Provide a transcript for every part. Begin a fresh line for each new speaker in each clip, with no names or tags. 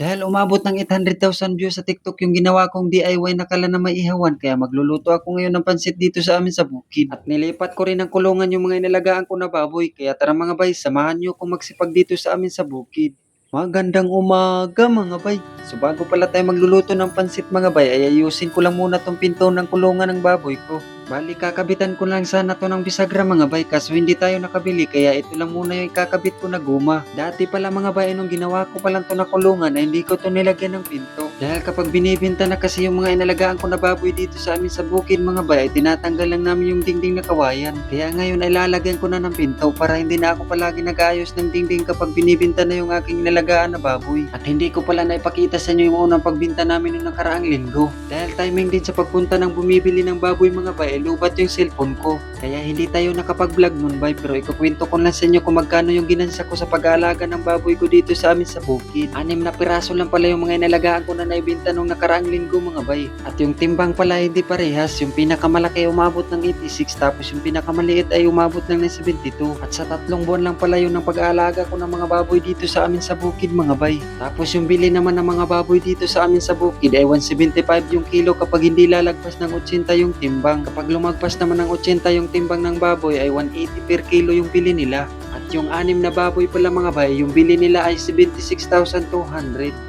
Dahil umabot ng 800,000 views sa TikTok yung ginawa kong DIY na kala na may ihawan kaya magluluto ako ngayon ng pansit dito sa amin sa bukid. At nilipat ko rin ng kulungan yung mga inalagaan ko na baboy kaya tara mga bay, samahan nyo akong magsipag dito sa amin sa bukid. Magandang umaga mga bay. So bago pala tayo magluluto ng pansit mga bay, ay ayusin ko lang muna tong pinto ng kulungan ng baboy ko. Bali, kakabitan ko lang sana to ng bisagra mga bay, kaso hindi tayo nakabili, kaya ito lang muna yung ikakabit ko na guma. Dati pala mga bay, nung ginawa ko pa lang to na kulungan, ay hindi ko to nilagyan ng pinto. Dahil kapag binibinta na kasi yung mga inalagaan ko na baboy dito sa amin sa bukid mga bay, ay tinatanggal lang namin yung dingding na kawayan. Kaya ngayon ay lalagyan ko na ng pinto para hindi na ako palagi nag-ayos ng dingding kapag binibinta na yung aking inalagaan na baboy. At hindi ko pala naipakita sa inyo yung unang pagbinta namin noong nakaraang linggo. Dahil timing din sa pagpunta ng bumibili ng baboy mga bay, ay lubat yung cellphone ko. Kaya hindi tayo nakapag-vlog nun bay, pero ikukwento ko lang sa inyo kung magkano yung ginansa ko sa pag-aalaga ng baboy ko dito sa amin sa bukid. Anim na piraso lang pala yung mga inalagaan ko na naibinta nung nakaraang linggo mga bay. At yung timbang pala hindi parehas, yung pinakamalaki umabot ng 86 tapos yung pinakamaliit ay umabot ng 72. At sa tatlong buwan lang pala yun ng pag-aalaga ko ng mga baboy dito sa amin sa bukid mga bay. Tapos yung bili naman ng mga baboy dito sa amin sa bukid ay 175 yung kilo kapag hindi lalagpas ng 80 yung timbang. Kapag lumagpas naman ng 80 yung timbang ng baboy ay 180 per kilo yung bili nila. Yung anim na baboy pala mga bay, yung bili nila ay 76,200.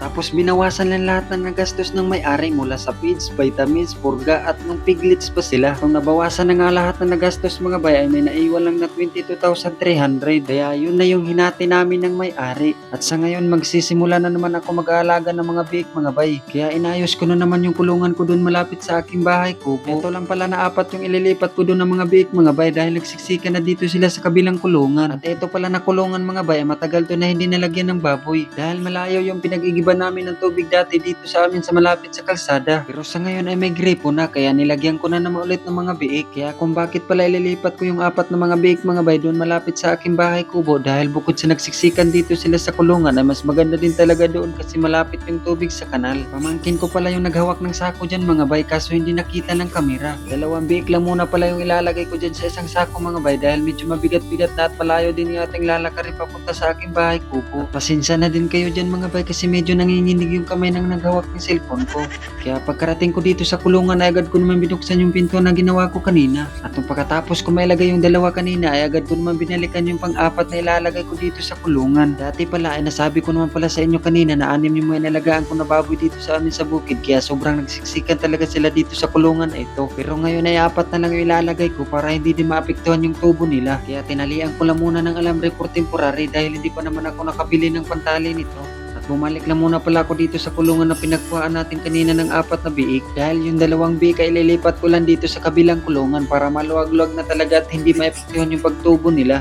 Tapos binawasan lang lahat ng nagastos ng may-ari mula sa feeds, vitamins, purga at nung piglets pa sila. Kung nabawasan na nga lahat ng nagastos mga bay ay may naiwan lang na 22,300. Kaya yun na yung hinati namin ng may-ari. At sa ngayon magsisimula na naman ako mag-aalaga ng mga biik mga bay. Kaya inayos ko na naman yung kulungan ko doon malapit sa aking bahay kubo. Ito lang pala na apat yung ililipat ko doon ng mga biik mga bay dahil nagsiksika na dito sila sa kabilang kulungan. At ito pala na kulungan mga bay, matagal to na hindi nalagyan ng baboy. Dahil malayo yung pinag-igiban namin ng tubig dati dito sa amin sa malapit sa kalsada. Pero sa ngayon ay may gripo na kaya nilagyan ko na naman ulit ng mga biik. Kaya kung bakit pala ililipat ko yung apat na mga biik mga bay doon malapit sa aking bahay kubo dahil bukod sa nagsiksikan dito sila sa kulungan ay mas maganda din talaga doon kasi malapit yung tubig sa kanal. Pamangkin ko pala yung naghawak ng sako dyan mga bay kaso hindi nakita ng kamera. Dalawang biik lang muna pala yung ilalagay ko dyan sa isang sako mga bay dahil medyo mabigat-bigat na at palayo din yung ating lalakarin papunta sa aking bahay kubo. At pasensya na din kayo dyan mga bay kasi medyo nanginginig yung kamay ng naghawak ng cellphone ko. Kaya pagkarating ko dito sa kulungan ay agad ko naman binuksan yung pinto na ginawa ko kanina. At nung pagkatapos ko mailagay yung dalawa kanina ay agad ko naman binalikan yung pang-apat na ilalagay ko dito sa kulungan. Dati pala ay nasabi ko naman pala sa inyo kanina na anim yung mga inalagaan ko na baboy dito sa amin sa bukid kaya sobrang nagsiksikan talaga sila dito sa kulungan na ito. Pero ngayon ay apat na lang yung ilalagay ko para hindi din maapektuhan yung tubo nila. Kaya tinalian ko lang muna ng alambre for temporary dahil hindi pa naman ako nakabili ng pantali nito. At bumalik lang muna pala ako dito sa kulungan na pinagkuhaan natin kanina ng apat na biik dahil yung dalawang biik ay ililipat ko lang dito sa kabilang kulungan para maluwag-luwag na talaga at hindi maepektuhan yung pagtubo nila.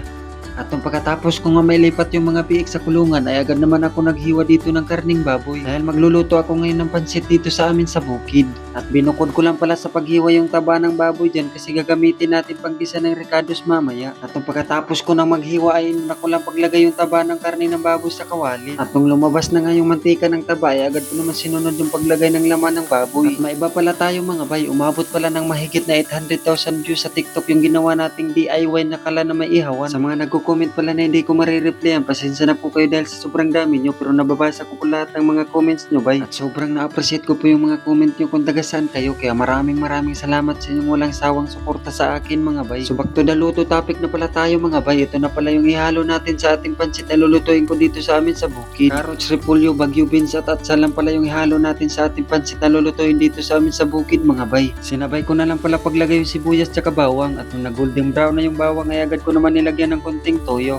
At nung pagkatapos ko nga may lipat yung mga biik sa kulungan ay agad naman ako naghiwa dito ng karning baboy dahil magluluto ako ngayon ng pansit dito sa amin sa bukid. At binukod ko lang pala sa paghiwa yung taba ng baboy dyan kasi gagamitin natin panggisa ng ricados mamaya. At nung pagkatapos ko nang maghiwa ay na ko lang paglagay yung taba ng karne ng baboy sa kawali. At nung lumabas na nga yung mantika ng taba ay agad ko naman sinunod yung paglagay ng laman ng baboy. At maiba pala tayo mga bay, umabot pala ng mahigit na 800,000 views sa TikTok yung ginawa nating DIY na kala na may ihawan. Sa mga nagko-comment pala na hindi ko marireplyan, pasensya na po kayo dahil sa sobrang dami nyo pero nababasa ko po lahat ng mga comments nyo bay. At sobrang na-appreciate ko po yung mga comment nyo kung taga saan kayo kaya maraming maraming salamat sa inyong walang sawang suporta sa akin mga bay. So back to the luto topic na pala tayo mga bay. Ito na pala yung ihalo natin sa ating pansit na lulutuin ko dito sa amin sa bukid. Carrots, repolyo, bagyo beans at atsalan pala yung ihalo natin sa ating pansit na lulutuin dito sa amin sa bukid mga bay. Sinabay ko na lang pala paglagay yung sibuyas tsaka bawang at nung nag golden brown na yung bawang ay agad ko naman nilagyan ng konting toyo.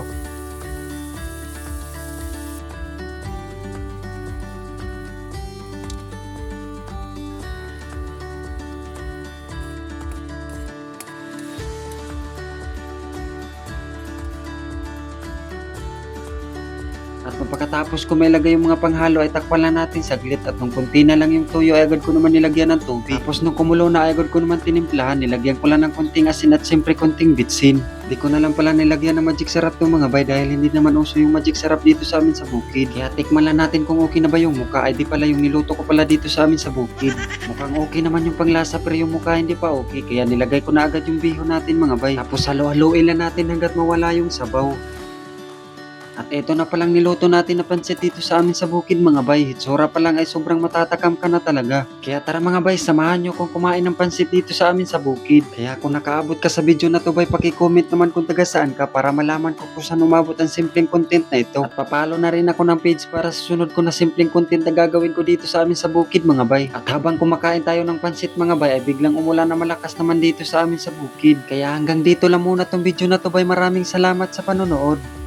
At pagkatapos ko may lagay yung mga panghalo ay takpan lang natin saglit at nung kunti na lang yung tuyo ay agad ko naman nilagyan ng tubig. Tapos nung kumulo na ay agad ko naman tinimplahan, nilagyan ko lang ng kunting asin at siyempre kunting bitsin. Di ko na lang pala nilagyan ng magic sarap ng mga bay dahil hindi naman uso yung magic sarap dito sa amin sa bukid. Kaya tikman lang natin kung okay na ba yung muka ay di pala yung niluto ko pala dito sa amin sa bukid. Mukhang okay naman yung panglasa pero yung muka hindi pa okay kaya nilagay ko na agad yung bihon natin mga bay. Tapos halo-haloin lang natin hanggat mawala yung sabaw. At eto na palang niluto natin na pansit dito sa amin sa bukid mga bay. Hitsura pa lang ay sobrang matatakam ka na talaga. Kaya tara mga bay, samahan nyo kung kumain ng pansit dito sa amin sa bukid. Kaya kung nakaabot ka sa video na to bay, pakicomment naman kung taga saan ka para malaman ko kung saan umabot ang simpleng content na ito. At papalo na rin ako ng page para sa sunod ko na simpleng content na gagawin ko dito sa amin sa bukid mga bay. At habang kumakain tayo ng pansit mga bay, ay biglang umulan na malakas naman dito sa amin sa bukid. Kaya hanggang dito lang muna tong video na to bay. Maraming salamat sa panonood.